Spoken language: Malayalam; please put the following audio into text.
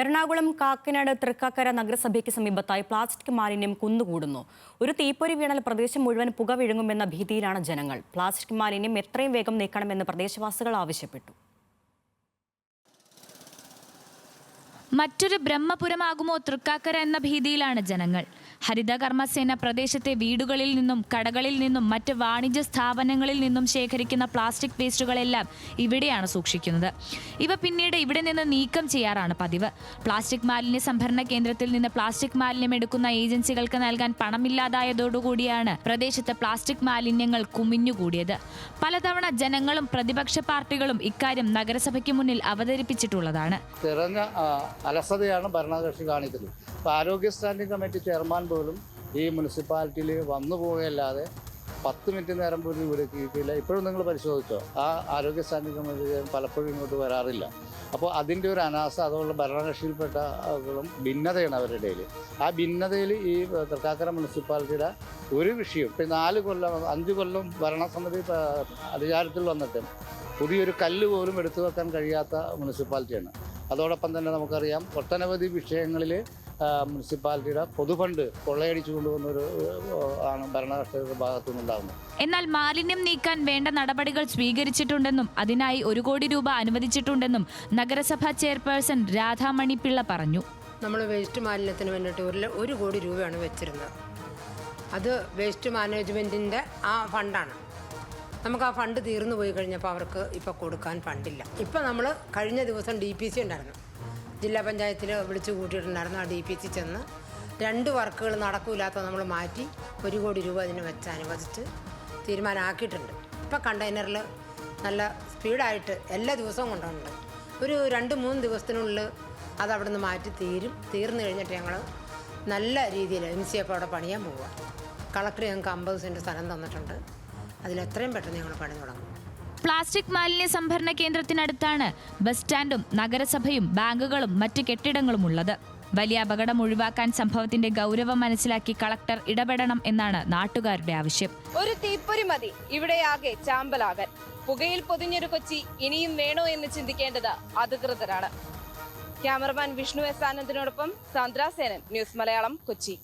എറണാകുളം കാക്കനാട് തൃക്കാക്കര നഗരസഭയ്ക്ക് സമീപത്തായി പ്ലാസ്റ്റിക് മാലിന്യം കുന്നുകൂടുന്നു. ഒരു തീപ്പൊരി വീണാൽ പ്രദേശം മുഴുവൻ പുക വിഴുങ്ങുമെന്ന ഭീതിയിലാണ് ജനങ്ങൾ. പ്ലാസ്റ്റിക് മാലിന്യം എത്രയും വേഗം നീക്കണമെന്ന് പ്രദേശവാസികൾ ആവശ്യപ്പെട്ടു. മറ്റൊരു ബ്രഹ്മപുരമാകുമോ തൃക്കാക്കര എന്ന ഭീതിയിലാണ് ജനങ്ങൾ. ഹരിത കർമ്മസേന പ്രദേശത്തെ വീടുകളിൽ നിന്നും കടകളിൽ നിന്നും മറ്റ് വാണിജ്യ സ്ഥാപനങ്ങളിൽ നിന്നും ശേഖരിക്കുന്ന പ്ലാസ്റ്റിക് വേസ്റ്റുകളെല്ലാം ഇവിടെയാണ് സൂക്ഷിക്കുന്നത്. ഇവ പിന്നീട് ഇവിടെ നിന്ന് നീക്കം ചെയ്യാറാണ് പതിവ്. പ്ലാസ്റ്റിക് മാലിന്യ സംഭരണ കേന്ദ്രത്തിൽ നിന്ന് പ്ലാസ്റ്റിക് മാലിന്യം എടുക്കുന്ന ഏജൻസികൾക്ക് നൽകാൻ പണമില്ലാതായതോടുകൂടിയാണ് പ്രദേശത്ത് പ്ലാസ്റ്റിക് മാലിന്യങ്ങൾ കുമിഞ്ഞുകൂടിയത്. പലതവണ ജനങ്ങളും പ്രതിപക്ഷ പാർട്ടികളും ഇക്കാര്യം നഗരസഭയ്ക്ക് മുന്നിൽ അവതരിപ്പിച്ചിട്ടുള്ളതാണ്. അലസതയാണ് ഭരണകക്ഷി കാണിക്കുന്നത്. ആരോഗ്യ സ്റ്റാൻഡിംഗ് കമ്മിറ്റി ചെയർമാൻ പോലും ഈ മുനിസിപ്പാലിറ്റിയിൽ വന്നു പോവുകയല്ലാതെ പത്ത് മിനിറ്റ് നേരം പോലും ഇവിടെ കിട്ടിയില്ല ഇപ്പോഴും നിങ്ങൾ പരിശോധിച്ചോ? ആ ആരോഗ്യ സ്റ്റാൻഡിംഗ് പലപ്പോഴും ഇങ്ങോട്ട് വരാറില്ല. അപ്പോൾ അതിന്റെ ഒരു അനാസ അതുപോലെ ഭരണകക്ഷിയിൽപ്പെട്ട ഭിന്നതയാണ് അവരുടെ ഇടയിൽ. ആ ഭിന്നതയിൽ ഈ തൃക്കാക്കര മുനിസിപ്പാലിറ്റിയുടെ ഒരു വിഷയം ഇപ്പം നാല് കൊല്ലം അഞ്ച് കൊല്ലം ഭരണസമിതി അധികാരത്തിൽ വന്നിട്ട് പുതിയൊരു കല്ല് പോലും എടുത്തു വെക്കാൻ കഴിയാത്ത മുനിസിപ്പാലിറ്റിയാണ്. അതോടൊപ്പം തന്നെ നമുക്കറിയാം ഒട്ടനവധി വിഷയങ്ങളിൽ മുനിസിപ്പാലിറ്റിയുടെ പൊതുഫണ്ട് കൊള്ളയടിച്ചു കൊണ്ടുവന്ന ഒരു ആണ് ഭരണകർഷകരുടെ ഭാഗത്തു നിന്നുണ്ടാകുന്നത് എന്നാൽ മാലിന്യം നീക്കാൻ വേണ്ട നടപടികൾ സ്വീകരിച്ചിട്ടുണ്ടെന്നും അതിനായി ഒരു കോടി രൂപ അനുവദിച്ചിട്ടുണ്ടെന്നും നഗരസഭാ ചെയർപേഴ്സൺ രാധാമണി പിള്ള പറഞ്ഞു. നമ്മൾ വേസ്റ്റ് മാലിന്യത്തിന് വേണ്ടിയിട്ട് ഒരു ഒരു കോടി രൂപയാണ് വെച്ചിരുന്നത്. അത് വേസ്റ്റ് മാനേജ്മെന്റിന്റെ ആ ഫണ്ടാണ്. നമുക്ക് ആ ഫണ്ട് തീർന്നു പോയി കഴിഞ്ഞപ്പോൾ അവർക്ക് ഇപ്പോൾ കൊടുക്കാൻ ഫണ്ടില്ല. ഇപ്പോൾ നമ്മൾ കഴിഞ്ഞ ദിവസം ഡി പി സി ഉണ്ടായിരുന്നു. ജില്ലാ പഞ്ചായത്തിൽ വിളിച്ചു കൂട്ടിയിട്ടുണ്ടായിരുന്നു ആ ഡി പി സി ചെന്ന്. രണ്ട് വർക്കുകൾ നടക്കൂലാത്ത നമ്മൾ മാറ്റി ഒരു കോടി രൂപ അതിന് വെച്ച് അനുവദിച്ച് തീരുമാനമാക്കിയിട്ടുണ്ട്. ഇപ്പം കണ്ടെയ്നറിൽ നല്ല സ്പീഡായിട്ട് എല്ലാ ദിവസവും കൊണ്ടുണ്ട് ഒരു രണ്ട് മൂന്ന് ദിവസത്തിനുള്ളിൽ അത് അവിടെ നിന്ന് മാറ്റി തീരും. തീർന്നു കഴിഞ്ഞിട്ട് ഞങ്ങൾ നല്ല രീതിയിൽ എം സി എഫ് അവിടെ പണിയാൻ പോവുക. കളക്ടർ ഞങ്ങൾക്ക് അമ്പത് സെന്റ് സ്ഥലം തന്നിട്ടുണ്ട്. അതിലെത്രയും പെട്ടെന്ന് ഞങ്ങൾ പണി തുടങ്ങും. പ്ലാസ്റ്റിക് മാലിന്യ സംഭരണ കേന്ദ്രത്തിനടുത്താണ് ബസ് സ്റ്റാൻഡും നഗരസഭയും ബാങ്കുകളും മറ്റ് കെട്ടിടങ്ങളും ഉള്ളത്. വലിയ അപകടം ഒഴിവാക്കാൻ സംഭവത്തിന്റെ ഗൗരവം മനസ്സിലാക്കി കളക്ടർ ഇടപെടണം എന്നാണ് നാട്ടുകാരുടെ ആവശ്യം. ഒരു തീപ്പൊരി മതി. ഇവിടെയാകെ ചാമ്പലാകാൻ. പുകയിൽ പൊതിഞ്ഞൊരു കൊച്ചി ഇനിയും വേണോ എന്ന് ചിന്തിക്കേണ്ടത് അധികൃതരാണ്. ക്യാമറമാൻ വിഷ്ണു എസ് ആനന്ദിനോടൊപ്പം സാന്ദ്ര സേനൻ ന്യൂസ് മലയാളം കൊച്ചി.